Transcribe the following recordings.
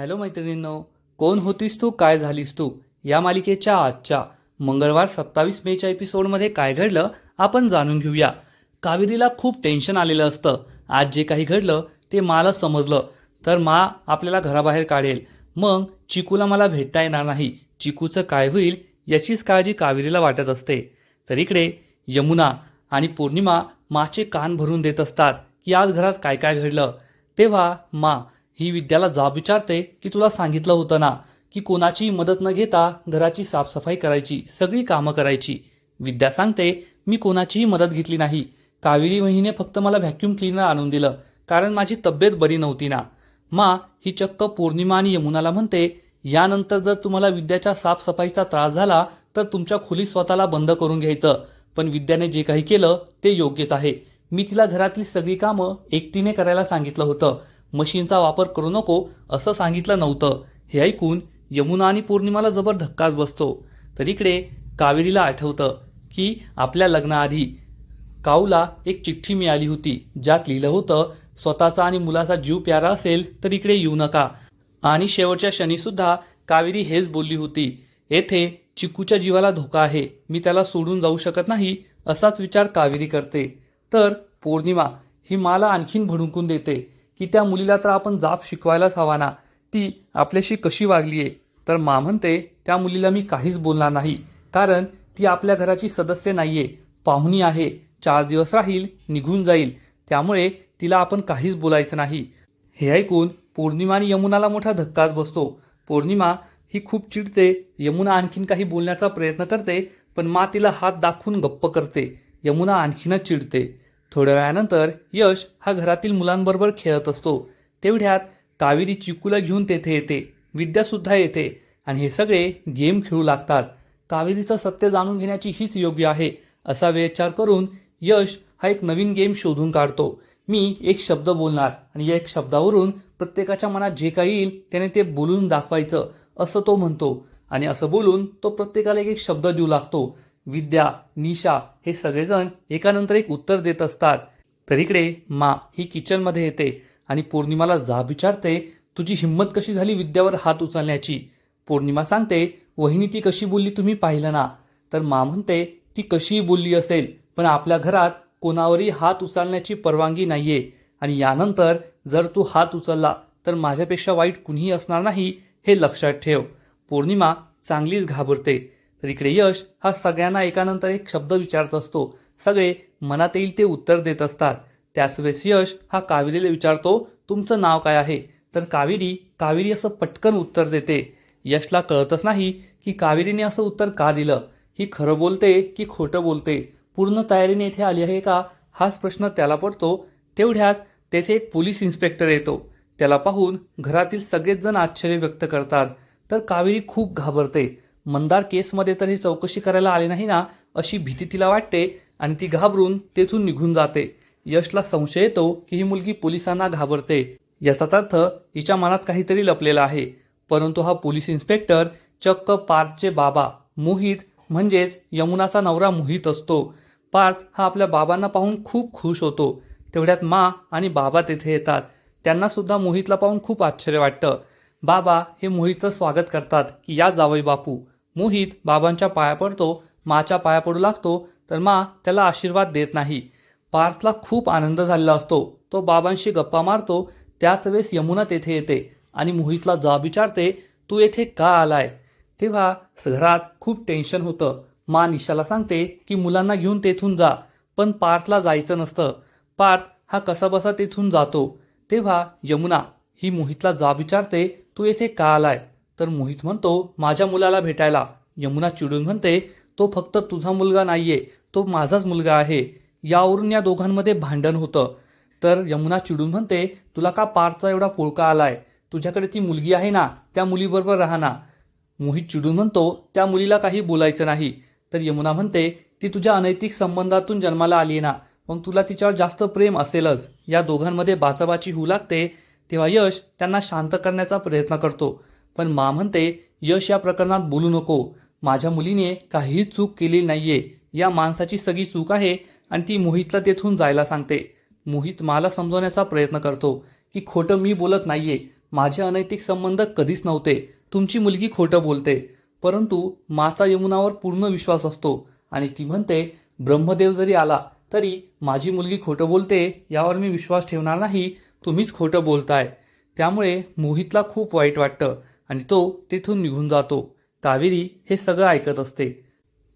Hello मैत्रिणींनो कोण होतीस तू काय झालीस तू? या मालिकेच्या आजच्या मंगळवार सत्तावीस मेच्या एपिसोडमध्ये काय घडलं आपण जाणून घेऊया. कावेरीला खूप टेन्शन आलेलं असतं. आज जे काही घडलं ते मला समजलं. तर मा आपल्याला घराबाहेर काढेल. मग चिकूला मला भेटता येणार नाही. चिकूचं काय होईल याचीच काळजी कावेरीला वाटत असते. तर इकडे यमुना आणि पौर्णिमा माचे कान भरून देत असतात की आज घरात काय काय घडलं. तेव्हा मा ही विद्याला जाब विचारते की तुला सांगितलं होतं ना की कोणाचीही मदत न घेता घराची साफसफाई करायची सगळी कामं करायची. विद्या सांगते मी कोणाचीही मदत घेतली नाही. कावेरी वहिनीने फक्त मला व्हॅक्यूम क्लीनर आणून दिलं कारण माझी तब्येत बरी नव्हती ना. मा ही चक्क पौर्णिमा आणि यमुनाला म्हणते यानंतर जर तुम्हाला विद्याच्या साफसफाईचा त्रास झाला तर तुमच्या खोलीत स्वतःला बंद करून घ्यायचं. पण विद्याने जे काही केलं ते योग्यच आहे. मी तिला घरातली सगळी कामं एकटीने करायला सांगितलं होतं. मशीनचा वापर करू नको असं सांगितलं नव्हतं. हे ऐकून यमुना आणि पौर्णिमाला जबर धक्काच बसतो. तर इकडे कावेरीला आठवतं की आपल्या लग्नाआधी काऊला एक चिठ्ठी मिळाली होती. ज्यात लिहिलं होतं स्वतःचा आणि मुलाचा जीव प्यारा असेल तर इकडे येऊ नका. आणि शेवटच्या शनीसुद्धा कावेरी हेच बोलली होती येथे चिकूच्या जीवाला धोका आहे. मी त्याला सोडून जाऊ शकत नाही असाच विचार कावेरी करते. तर पौर्णिमा ही मला आणखीन भडुंकून देते. की त्या मुलीला तर आपण जाप शिकवायलाच हवा ना. ती आपल्याशी कशी वागली आहे तर मा म्हणते त्या मुलीला मी काहीच बोलणार नाही. कारण ती आपल्या घराची सदस्य नाही आहे पाहुणी आहे. चार दिवस राहील निघून जाईल. त्यामुळे तिला आपण काहीच बोलायचं नाही. हे ऐकून पौर्णिमा आणि यमुनाला मोठा धक्काच बसतो. पौर्णिमा ही खूप चिडते. यमुना आणखीन काही बोलण्याचा प्रयत्न करते पण मा तिला हात दाखवून गप्प करते. यमुना आणखीनच चिडते. थोड्या वेळानंतर यश हा घरातील मुलांबरोबर खेळत असतो. तेवढ्यात कावेरी चिकूला घेऊन तेथे येते. विद्यासुद्धा येते आणि हे सगळे गेम खेळू लागतात. कावेरीचं सत्य जाणून घेण्याची हीच योग्य आहे असा विचार करून यश हा एक नवीन गेम शोधून काढतो. मी एक शब्द बोलणार आणि या एक शब्दावरून प्रत्येकाच्या मनात जे काही येईल त्याने ते बोलून दाखवायचं असं तो म्हणतो. आणि असं बोलून तो प्रत्येकाला एक एक शब्द देऊ लागतो. विद्या निशा हे सगळेजण एकानंतर एक उत्तर देत असतात. तर इकडे मा ही किचनमध्ये येते आणि पौर्णिमाला जाब विचारते तुझी हिंमत कशी झाली विद्यावर हात उचलण्याची? पौर्णिमा सांगते वहिनी ती कशी बोलली तुम्ही पाहिलं ना. तर मा म्हणते ती कशीही बोलली असेल पण आपल्या घरात कोणावरही हात उचलण्याची परवानगी नाहीये. आणि यानंतर जर तू हात उचलला तर माझ्यापेक्षा वाईट कुणीही असणार नाही हे लक्षात ठेव. पौर्णिमा चांगलीच घाबरते. तर इकडे यश हा सगळ्यांना एकानंतर एक शब्द विचारत असतो. सगळे मनात येईल ते उत्तर देत असतात. त्याच वेळेस यश हा कावेरीला विचारतो तुमचं नाव काय आहे? तर कावेरी कावेरी असं पटकन उत्तर देते. यशला कळतच नाही की कावेरीने असं उत्तर का दिलं. ही खरं बोलते की खोटं बोलते? पूर्ण तयारीने इथे आली आहे का? हाच प्रश्न त्याला पडतो. तेवढ्याच तेथे एक पोलीस इन्स्पेक्टर येतो. त्याला पाहून घरातील सगळेच जण आश्चर्य व्यक्त करतात. तर कावेरी खूप घाबरते. मंदार केसमध्ये तर ही चौकशी करायला आली नाही ना अशी भीती तिला वाटते आणि ती घाबरून तेथून निघून जाते. यशला संशय येतो की ही मुलगी पोलिसांना घाबरते. याचाच अर्थ हिच्या मनात काहीतरी लपलेला आहे. परंतु हा पोलीस इन्स्पेक्टर चक्क पार्थचे बाबा. मोहित म्हणजेच यमुनाचा नवरा मोहित असतो. पार्थ हा आपल्या बाबांना पाहून खूप खुश होतो. तेवढ्यात मा आणि बाबा तेथे येतात. त्यांना सुद्धा मोहितला पाहून खूप आश्चर्य वाटतं. बाबा हे मोहितचं स्वागत करतात की या जावई बापू. मोहित बाबांच्या पाया पडतो माच्या पाया पडू लागतो तर मा त्याला आशीर्वाद देत नाही. पार्थला खूप आनंद झालेला असतो. तो बाबांशी गप्पा मारतो त्याच वेळेस यमुना तेथे येते आणि मोहितला जा विचारते तू येथे का आलाय? तेव्हा घरात खूप टेन्शन होतं. मा निशाला सांगते की मुलांना घेऊन तेथून जा पण पार्थला जायचं नसतं. पार्थ हा कसाबसा तेथून जातो. तेव्हा यमुना ही मोहितला जा विचारते तू येथे का आलाय? तर मोहित म्हणतो माझ्या मुलाला भेटायला. यमुना चिडून म्हणते तो फक्त तुझा मुलगा नाहीये तो माझाच मुलगा आहे. यावरून या दोघांमध्ये भांडण होतं. तर यमुना चिडून म्हणते तुला का पारचा एवढा पोळका आलाय? तुझ्याकडे ती मुलगी आहे ना त्या मुलीबरोबर राहा ना. मोहित चिडून म्हणतो त्या मुलीला काही बोलायचं नाही. तर यमुना म्हणते ती तुझ्या अनैतिक संबंधातून जन्माला आली ना मग तुला तिच्यावर जास्त प्रेम असेलच. या दोघांमध्ये बाचाबाची होऊ लागते तेव्हा यश त्यांना शांत करण्याचा प्रयत्न करतो. पण मा म्हणते यश या प्रकरणात बोलू नको. माझ्या मुलीने काहीही चूक केलेली नाहीये. या माणसाची सगळी चूक आहे आणि ती मोहितला तेथून जायला सांगते. मोहित मला समजवण्याचा प्रयत्न करतो की खोटं मी बोलत नाहीये. माझे अनैतिक संबंध कधीच नव्हते. तुमची मुलगी खोटं बोलते. परंतु माचा यमुनावर पूर्ण विश्वास असतो आणि ती म्हणते ब्रह्मदेव जरी आला तरी माझी मुलगी खोटं बोलते यावर मी विश्वास ठेवणार नाही. तुम्हीच खोटं बोलताय. त्यामुळे मोहितला खूप वाईट वाटतं. आणि तो तेथून निघून जातो. कावेरी हे सगळं ऐकत असते.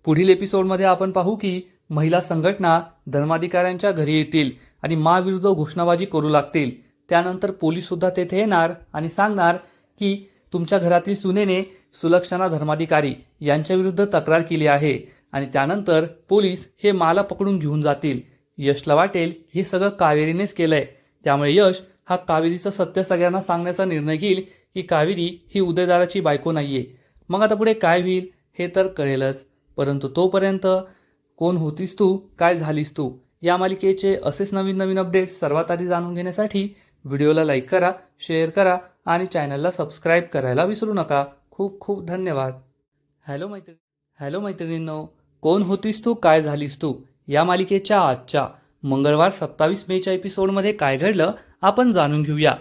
पुढील एपिसोडमध्ये आपण पाहू की महिला संघटना धर्माधिकाऱ्यांच्या घरी येतील आणि माविरुद्ध घोषणाबाजी करू लागतील. त्यानंतर पोलीस सुद्धा तेथे येणार आणि सांगणार की तुमच्या घरातील सुनेने सुलक्षणा धर्माधिकारी यांच्या विरुद्ध तक्रार केली आहे आणि त्यानंतर पोलीस हे माला पकडून घेऊन जातील. यशला वाटेल हे सगळं कावेरीनेच केलंय. त्यामुळे यश हा कावेरीचं सत्य सगळ्यांना सांगण्याचा निर्णय घेईल की कावेरी ही उदयदाराची बायको नाहीये. मग आता पुढे काय होईल हे तर कळेलच. परंतु तोपर्यंत कोण होतीस तू काय झालीस तू या मालिकेचे असेच नवीन नवीन अपडेट्स सर्वात आधी जाणून घेण्यासाठी व्हिडिओला लाईक करा शेअर करा आणि चॅनलला सबस्क्राईब करायला विसरू नका. खूप खूप धन्यवाद. हॅलो मैत्री हॅलो मैत्रिणींनो कोण होतीस तू काय झालीस तू या मालिकेच्या आजच्या मंगळवार सत्तावीस मेच्या एपिसोडमध्ये काय घडलं आपण जाणून घेऊया.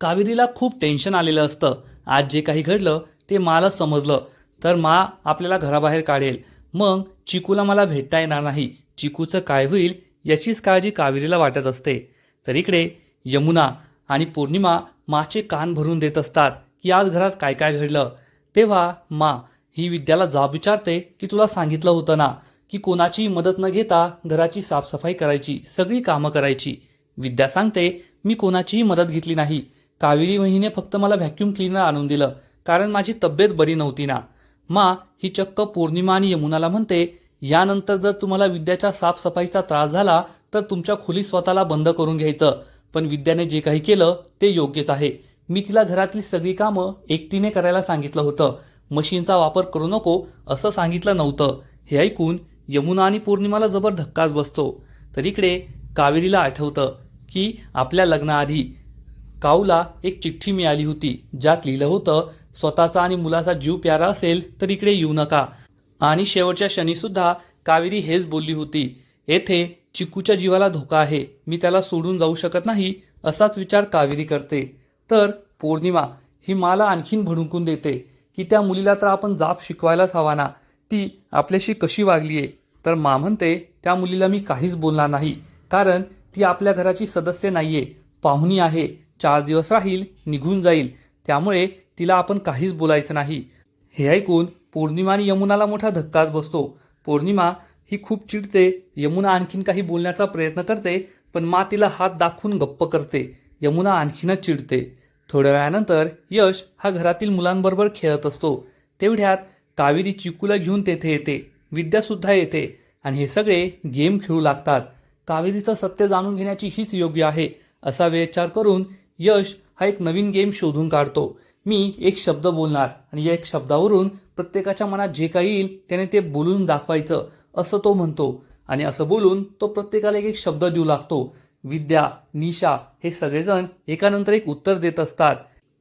कावेरीला खूप टेन्शन आलेलं असतं. आज जे काही घडलं ते मला समजलं. तर मा आपल्याला घराबाहेर काढेल. मग चिकूला मला भेटता येणार नाही. चिकूचं काय होईल याचीच काळजी कावेरीला वाटत असते. तर इकडे यमुना आणि पौर्णिमा माचे कान भरून देत असतात की आज घरात काय काय घडलं. तेव्हा मा ही विद्याला जाब विचारते की तुला सांगितलं होतं ना. की कोणाचीही मदत न घेता घराची साफसफाई करायची सगळी कामं करायची. विद्या सांगते मी कोणाचीही मदत घेतली नाही. कावेरी वहिनीने फक्त मला व्हॅक्यूम क्लीनर आणून दिलं कारण माझी तब्येत बरी नव्हती ना. मा ही चक्क पौर्णिमा आणि यमुनाला म्हणते यानंतर जर तुम्हाला विद्याच्या साफसफाईचा त्रास झाला तर तुमच्या खोलीत स्वतःला बंद करून घ्यायचं. पण विद्याने जे काही केलं ते योग्यच आहे. मी तिला घरातली सगळी कामं एकटीने करायला सांगितलं होतं. मशीनचा वापर करू नको असं सांगितलं नव्हतं. हे ऐकून यमुना आणि पौर्णिमाला जबर धक्काच बसतो. तर इकडे कावेरीला आठवतं की आपल्या लग्नाआधी काऊला एक चिठ्ठी मिळाली होती. ज्यात लिहिलं होतं स्वतःचा आणि मुलाचा जीव प्यारा असेल तर इकडे येऊ नका. आणि शेवटच्या शनीसुद्धा कावेरी हेच बोलली होती येथे चिकूच्या जीवाला धोका आहे. मी त्याला सोडून जाऊ शकत नाही असाच विचार कावेरी करते. तर पौर्णिमा ही मला आणखीन भडुंकून देते की त्या मुलीला तर आपण जाप शिकवायलाच हवा ना ती आपल्याशी कशी वागलीये? तर मा म्हणते त्या मुलीला मी काहीच बोलणार नाही कारण ती आपल्या घराची सदस्य नाहीये पाहुणी आहे चार दिवस राहील निघून जाईल त्यामुळे तिला आपण काहीच बोलायचं नाही. हे ऐकून पौर्णिमा आणि यमुनाला मोठा धक्काच बसतो. पौर्णिमा ही खूप चिडते यमुना आणखीन काही बोलण्याचा प्रयत्न करते पण मा तिला हात दाखवून गप्प करते. यमुना आणखीनच चिडते. थोड्या वेळानंतर यश हा घरातील मुलांबरोबर खेळत असतो. तेवढ्यात कावेरी चिकूला घेऊन तेथे येते. विद्यासुद्धा येते. आणि हे सगळे गेम खेळू लागतात. कावेरीचं सत्य जाणून घेण्याची हीच योग्य आहे असा विचार करून यश हा एक नवीन गेम शोधून काढतो. मी एक शब्द बोलणार आणि या एक शब्दावरून प्रत्येकाच्या मनात जे काही येईल त्याने ते बोलून दाखवायचं असं तो म्हणतो. आणि असं बोलून तो प्रत्येकाला एक एक शब्द देऊ लागतो. विद्या निशा हे सगळेजण एकानंतर एक उत्तर देत असतात.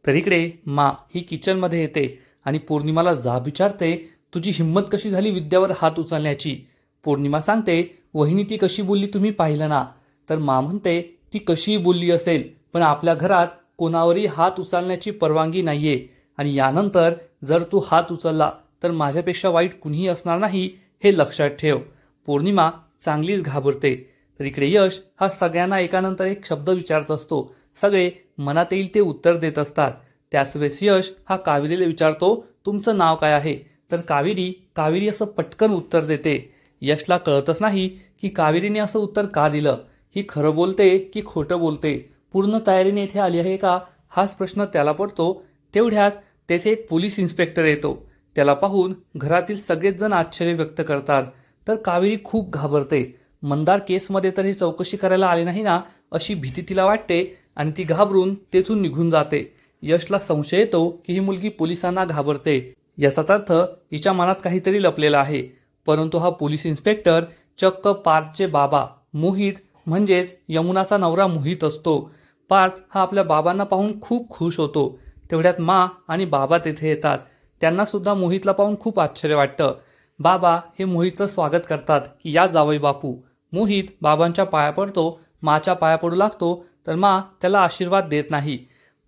तर इकडे मा ही किचनमध्ये येते आणि पौर्णिमाला जाब विचारते तुझी हिंमत कशी झाली विद्यावर हात उचलण्याची? पौर्णिमा सांगते वहिनी ती कशी बोलली तुम्ही पाहिलं ना. तर मा म्हणते ती कशीही बोलली असेल पण आपल्या घरात कोणावरही हात उचलण्याची परवानगी नाहीये. आणि यानंतर जर तू हात उचलला तर माझ्यापेक्षा वाईट कुणीही असणार नाही हे लक्षात ठेव. पौर्णिमा चांगलीच घाबरते. तर इकडे यश हा सगळ्यांना एकानंतर एक शब्द विचारत असतो. सगळे मनात येईल ते उत्तर देत असतात. त्याच वेळेस यश हा कावेरीला विचारतो तुमचं नाव काय आहे? तर कावेरी कावेरी असं पटकन उत्तर देते. यशला कळतच नाही की कावेरीने असं उत्तर का दिलं. ही खरं बोलते की खोटं बोलते? पूर्ण तयारीने इथे आली आहे का? हाच प्रश्न त्याला पडतो. तेवढ्याच तेथे एक पोलीस इन्स्पेक्टर येतो. त्याला पाहून घरातील सगळेच जण आश्चर्य व्यक्त करतात. तर कावेरी खूप घाबरते. मंदार केसमध्ये तर ही चौकशी करायला आली नाही ना अशी भीती तिला वाटते आणि ती घाबरून तेथून निघून जाते. यशला संशय येतो की ही मुलगी पोलिसांना घाबरते. याचाच अर्थ हिच्या मनात काहीतरी लपलेलं आहे. परंतु हा पोलीस इन्स्पेक्टर चक्क पार्थचे बाबा मोहित म्हणजेच यमुनाचा नवरा मोहित असतो. पार्थ हा आपल्या बाबांना पाहून खूप खुश होतो. तेवढ्यात मा आणि बाबा तेथे येतात. त्यांना सुद्धा मोहितला पाहून खूप आश्चर्य वाटतं. बाबा हे मोहितचं स्वागत करतात की या जावई बापू. मोहित बाबांच्या पाया पडतो माच्या पाया पडू लागतो तर मा त्याला आशीर्वाद देत नाही.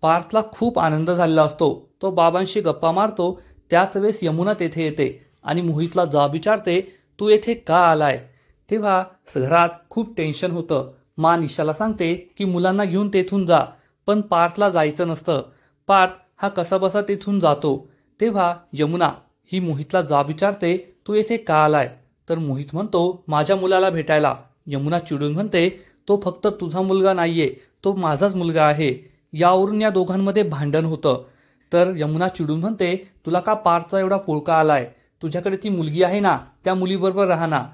पार्थला खूप आनंद झालेला असतो. तो बाबांशी गप्पा मारतो त्याच वेळेस यमुना तेथे येते आणि मोहितला जा विचारते तू येथे का आलाय? तेव्हा घरात खूप टेन्शन होतं. मा निशाला सांगते की मुलांना घेऊन तेथून जा पण पार्थला जायचं नसतं. पार्थ हा कसाबसा तेथून जातो. तेव्हा यमुना ही मोहितला जा विचारते तू येथे का आलाय? तर मोहित म्हणतो माझ्या मुलाला भेटायला. यमुना चिडून म्हणते तो फक्त तुझा मुलगा नाहीये तो माझाच मुलगा आहे. यावरून या दोघांमध्ये भांडण होतं. तर यमुना चिडून म्हणते तुला का पारचा एवढा पोळका आलाय? तुझ्याकडे ती मुलगी आहे ना त्या मुलीबरोबर राहा ना.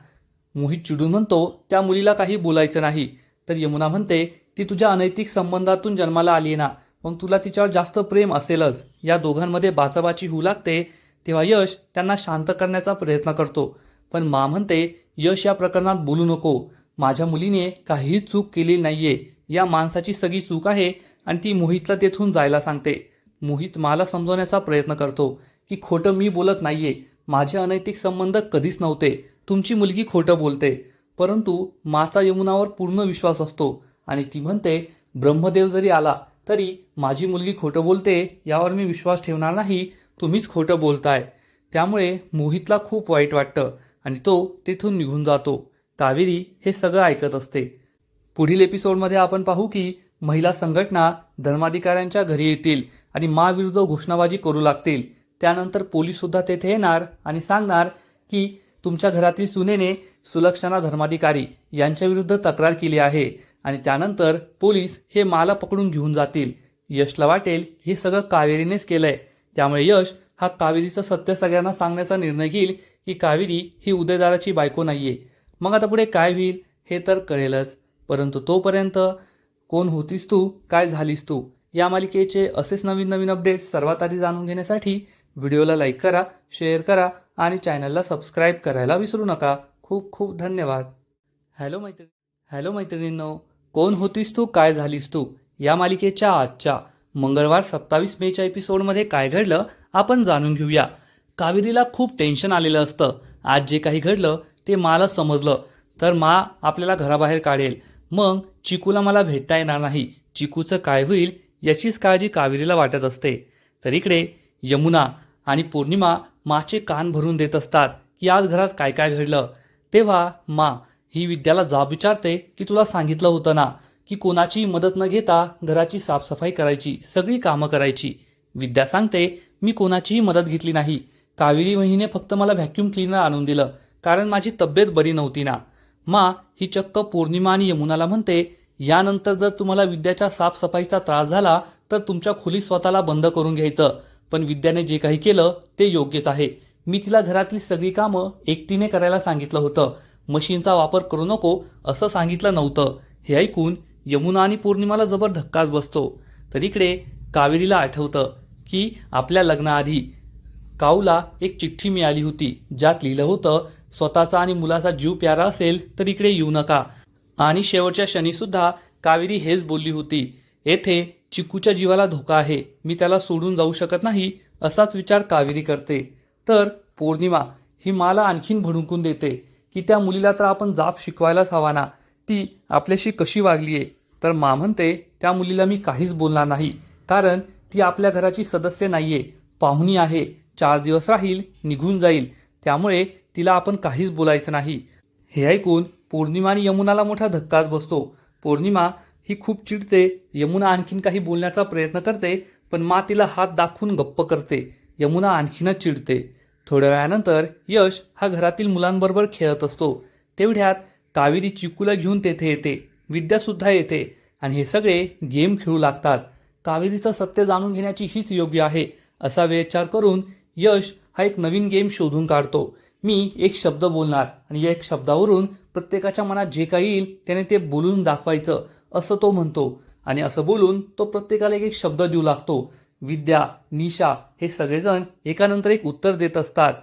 मोहित चिडून म्हणतो त्या मुलीला काही बोलायचं नाही. तर यमुना म्हणते ती तुझ्या अनैतिक संबंधातून जन्माला आली ना मग तुला तिच्यावर जास्त प्रेम असेलच. या दोघांमध्ये बाचाबाची होऊ लागते तेव्हा यश त्यांना शांत करण्याचा प्रयत्न करतो. पण मा म्हणते यश या प्रकरणात बोलू नको. माझ्या मुलीने काहीही चूक केली नाहीये. या माणसाची सगळी चूक आहे आणि ती मोहितला तेथून जायला सांगते. मोहित मला समजवण्याचा प्रयत्न करतो की खोटं मी बोलत नाहीये. माझे अनैतिक संबंध कधीच नव्हते. तुमची मुलगी खोटं बोलते. परंतु माचा यमुनावर पूर्ण विश्वास असतो आणि ती म्हणते ब्रह्मदेव जरी आला तरी माझी मुलगी खोटं बोलते यावर मी विश्वास ठेवणार नाही. तुम्हीच खोटं बोलताय. त्यामुळे मोहितला खूप वाईट वाटतं आणि तो तेथून निघून जातो. कावेरी हे सगळं ऐकत असते. पुढील एपिसोडमध्ये आपण पाहू की महिला संघटना धर्माधिकाऱ्यांच्या घरी येतील आणि माविरुद्ध घोषणाबाजी करू लागतील. त्यानंतर पोलीस सुद्धा तेथे येणार आणि सांगणार की तुमच्या घरातील सुनेने सुलक्षणा धर्माधिकारी यांच्या विरुद्ध तक्रार केली आहे आणि त्यानंतर पोलीस हे माला पकडून घेऊन जातील. यशला वाटेल हे सगळं कावेरीनेच केलंय. त्यामुळे यश हा कावेरीचं सत्य सगळ्यांना सांगण्याचा निर्णय घेईल की कावेरी ही उदयदाराची बायको नाहीये. मग आता पुढे काय होईल हे तर कळेलच. परंतु तोपर्यंत कोण होतीस तू? काय झालीस तू? या मालिकेचे असेच नवीन नवीन अपडेट्स सर्वात आधी जाणून घेण्यासाठी व्हिडिओला लाईक करा शेअर करा आणि चॅनलला सबस्क्राईब करायला विसरू नका. खूप खूप धन्यवाद. हॅलो मैत्रिणी हॅलो मैत्रिणींनो कोण होतीस तू? काय झालीस तू? या मालिकेच्या आजच्या मंगळवार सत्तावीस मेच्या एपिसोडमध्ये काय घडलं? आपण जाणून घेऊया. कावेरीला खूप टेन्शन आलेलं असतं. आज जे काही घडलं ते मला समजलं. तर मा आपल्याला घराबाहेर काढेल. मग चिकूला मला भेटता येणार नाही. चिकूचं काय होईल याचीच काळजी कावेरीला वाटत असते. तर इकडे यमुना आणि पौर्णिमा माचे कान भरून देत असतात की आज घरात काय काय घडलं. तेव्हा मा ही विद्याला जाब विचारते की तुला सांगितलं होतं ना की कोणाची मदत न घेता घराची साफसफाई करायची सगळी कामं करायची. विद्या सांगते मी कोणाचीही मदत घेतली नाही. कावेरी वहिनीने फक्त मला व्हॅक्यूम क्लीनर आणून दिलं. कारण माझी तब्येत बरी नव्हती ना. मा ही चक्क पौर्णिमा आणि यमुनाला म्हणते यानंतर जर तुम्हाला विद्याच्या साफसफाईचा त्रास झाला तर तुमच्या खोलीत स्वतःला बंद करून घ्यायचं. पण विद्याने जे काही केलं ते योग्यच आहे. मी तिला घरातली सगळी कामं एकटीने करायला सांगितलं होतं. मशीनचा वापर करू नको असं सांगितलं नव्हतं. हे ऐकून यमुना आणि पौर्णिमाला जबर धक्काच बसतो. तर इकडे कावेरीला आठवतं की आपल्या लग्नाआधी काऊला एक चिठ्ठी मिळाली होती ज्यात लिहिलं होतं स्वतःचा आणि मुलाचा जीव प्यारा असेल तर इकडे येऊ नका. आणि शेवटच्या शनीसुद्धा कावेरी हेच बोलली होती येथे चिकूच्या जीवाला धोका आहे मी त्याला सोडून जाऊ शकत नाही असाच विचार कावेरी करते. तर पौर्णिमा ही मला आणखीन भडुंकून देते की त्या मुलीला तर आपण जाप शिकवायलाच हवा ना ती आपल्याशी कशी वागलीये? तर मा म्हणते त्या मुलीला मी काहीच बोलणार नाही कारण ती आपल्या घराची सदस्य नाहीये पाहुणी आहे चार दिवस राहील निघून जाईल. त्यामुळे तिला आपण काहीच बोलायचं नाही. हे ऐकून पौर्णिमा आणि यमुनाला मोठा धक्काच बसतो. पौर्णिमा ही खूप चिडते यमुना आणखीन काही बोलण्याचा प्रयत्न करते पण मा तिला हात दाखवून गप्प करते. यमुना आणखीनच चिडते. थोड्या वेळानंतर यश हा घरातील मुलांबरोबर खेळत असतो. तेवढ्यात कावेरी चिकूला घेऊन तेथे येते. विद्यासुद्धा येते आणि हे सगळे गेम खेळू लागतात. कावेरीचं सत्य जाणून घेण्याची हीच योग्य आहे असा विचार करून यश हा एक नवीन गेम शोधून काढतो. मी एक शब्द बोलणार आणि या एक शब्दावरून प्रत्येकाच्या मनात जे काही येईल त्याने ते बोलून दाखवायचं असं तो म्हणतो. आणि असं बोलून तो प्रत्येकाला एक एक शब्द देऊ लागतो. विद्या निशा हे सगळेजण एकानंतर एक उत्तर देत असतात.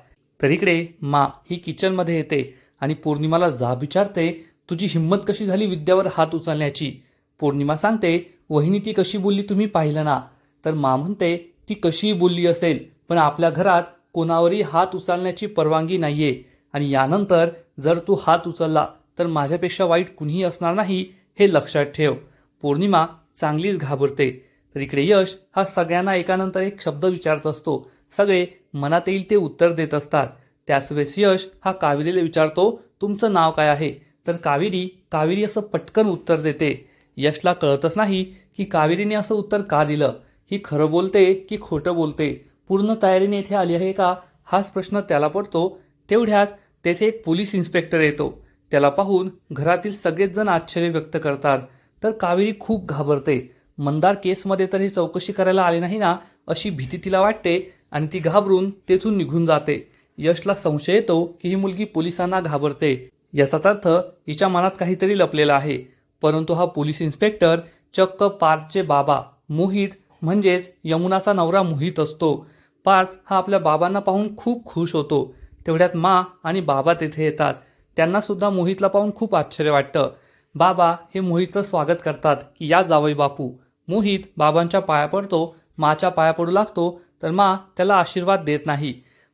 तर इकडे मा ही किचनमध्ये येते आणि पौर्णिमाला जाब विचारते तुझी हिंमत कशी झाली विद्यावर हात उचलण्याची? पौर्णिमा सांगते वहिनी ती कशी बोलली तुम्ही पाहिलं ना. तर मा म्हणते ती कशीही बोलली असेल. पण आपल्या घरात कोणावरही हात उचलण्याची परवानगी नाहीये. आणि यानंतर जर तू हात उचलला तर माझ्यापेक्षा वाईट कुणीही असणार नाही हे लक्षात ठेव. पौर्णिमा चांगलीच घाबरते. तर इकडे यश हा सगळ्यांना एकानंतर एक शब्द विचारत असतो. सगळे मनात येईल ते उत्तर देत असतात. त्याच वेळेस यश हा कावेरीला विचारतो तुमचं नाव काय आहे? तर कावेरी कावेरी असं पटकन उत्तर देते. यशला कळतच नाही की कावेरीने असं उत्तर का दिलं. ही खरं बोलते की खोटं बोलते. पूर्ण तयारीने इथे आली आहे का? हाच प्रश्न त्याला पडतो. तेवढ्याच तेथे एक पोलीस इन्स्पेक्टर येतो. त्याला पाहून घरातील सगळेच जण आश्चर्य व्यक्त करतात. तर कावेरी खूप घाबरते. मंदार केसमध्ये तर ही चौकशी करायला आली नाही ना अशी भीती तिला वाटते आणि ती घाबरून तेथून निघून जाते. यशला संशय येतो की ही मुलगी पोलिसांना घाबरते. याचाच अर्थ हिच्या मनात काहीतरी लपलेला आहे. परंतु हा पोलीस इन्स्पेक्टर चक्क पार्कचे बाबा. मोहित म्हणजेच यमुनाचा नवरा मोहित असतो. पार्थ हा आपल्या बाबांना पाहून खूप खुश होतो. तेवढ्यात मा आणि बाबा तेथे येतात. त्यांनासुद्धा मोहितला पाहून खूप आश्चर्य वाटतं. बाबा हे मोहितचं स्वागत करतात की या जावई बापू. मोहित बाबांच्या पाया पडतो माच्या पाया पडू लागतो तर मा त्याला आशीर्वाद देत नाही.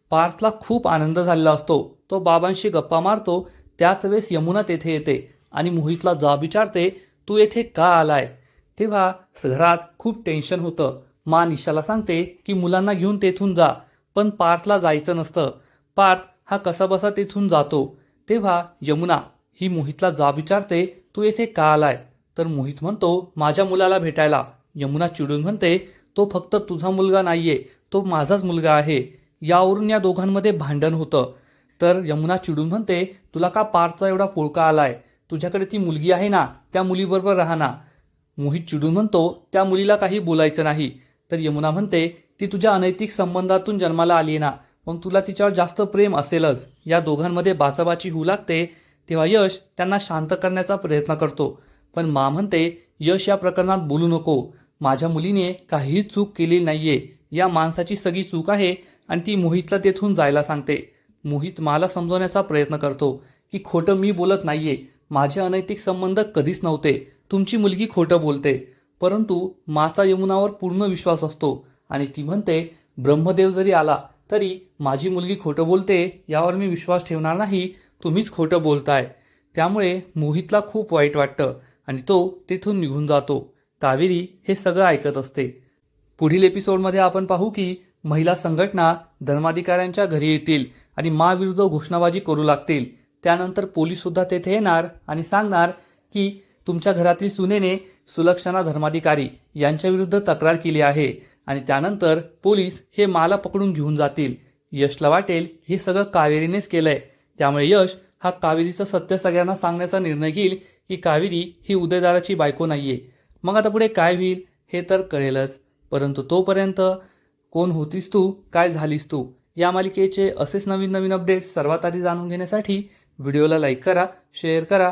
पार्थला खूप आनंद झालेला असतो. तो बाबांशी गप्पा मारतो त्याच वेळेस यमुना तेथे येते आणि मोहितला जा विचारते तू येथे का आलाय? तेव्हा घरात खूप टेन्शन होतं. मा निशाला सांगते की मुलांना घेऊन तेथून जा पण पार्थला जायचं नसतं. पार्थ हा कसाबसा तेथून जातो. तेव्हा यमुना ही मोहितला जा विचारते तू येथे का आलाय? तर मोहित म्हणतो माझ्या मुलाला भेटायला. यमुना चिडून म्हणते तो फक्त तुझा मुलगा नाहीये तो माझाच मुलगा आहे. यावरून या दोघांमध्ये भांडण होतं. तर यमुना चिडून म्हणते तुला का पारचा एवढा पोळका आलाय? तुझ्याकडे ती मुलगी आहे ना त्या मुलीबरोबर राहा ना. मोहित चिडून म्हणतो त्या मुलीला काही बोलायचं नाही. तर यमुना म्हणते ती तुझ्या अनैतिक संबंधातून जन्माला आली ना मग तुला तिच्यावर जास्त प्रेम असेलच. या दोघांमध्ये बाचाबाची होऊ लागते तेव्हा यश त्यांना शांत करण्याचा प्रयत्न करतो. पण मा म्हणते यश या प्रकरणात बोलू नको. माझ्या मुलीने काहीही चूक केली नाहीये. या माणसाची सगळी चूक आहे आणि ती मोहितला तेथून जायला सांगते. मोहित मला समजवण्याचा प्रयत्न करतो की खोटं मी बोलत नाहीये. माझे अनैतिक संबंध कधीच नव्हते. तुमची मुलगी खोटं बोलते. परंतु माचा यमुनावर पूर्ण विश्वास असतो आणि ती म्हणते ब्रह्मदेव जरी आला तरी माझी मुलगी खोटं बोलते यावर मी विश्वास ठेवणार नाही तुम्हीच खोटं बोलताय. त्यामुळे मोहितला खूप वाईट वाटतं आणि तो तेथून निघून जातो. कावेरी हे सगळं ऐकत असते. पुढील एपिसोडमध्ये आपण पाहू की महिला संघटना धर्माधिकाऱ्यांच्या घरी येतील आणि माविरुद्ध घोषणाबाजी करू लागतील. त्यानंतर पोलीस सुद्धा तेथे येणार आणि सांगणार की तुमच्या घरातील सुनेने सुलक्षणा धर्माधिकारी यांच्या विरुद्ध तक्रार केली आहे आणि त्यानंतर पोलीस हे माला पकडून घेऊन जातील. यशला वाटेल हे सगळं कावेरीनेच केलंय. त्यामुळे यश हा कावेरीचं सत्य सगळ्यांना सांगण्याचा निर्णय घेईल की कावेरी ही उदयदाराची बायको नाहीये. मग आता पुढे काय होईल हे तर कळेलच. परंतु तोपर्यंत कोण होतीस तू? काय झालीस तू? या मालिकेचे असेच नवीन नवीन अपडेट्स सर्वात आधी जाणून घेण्यासाठी व्हिडिओला लाईक करा शेअर करा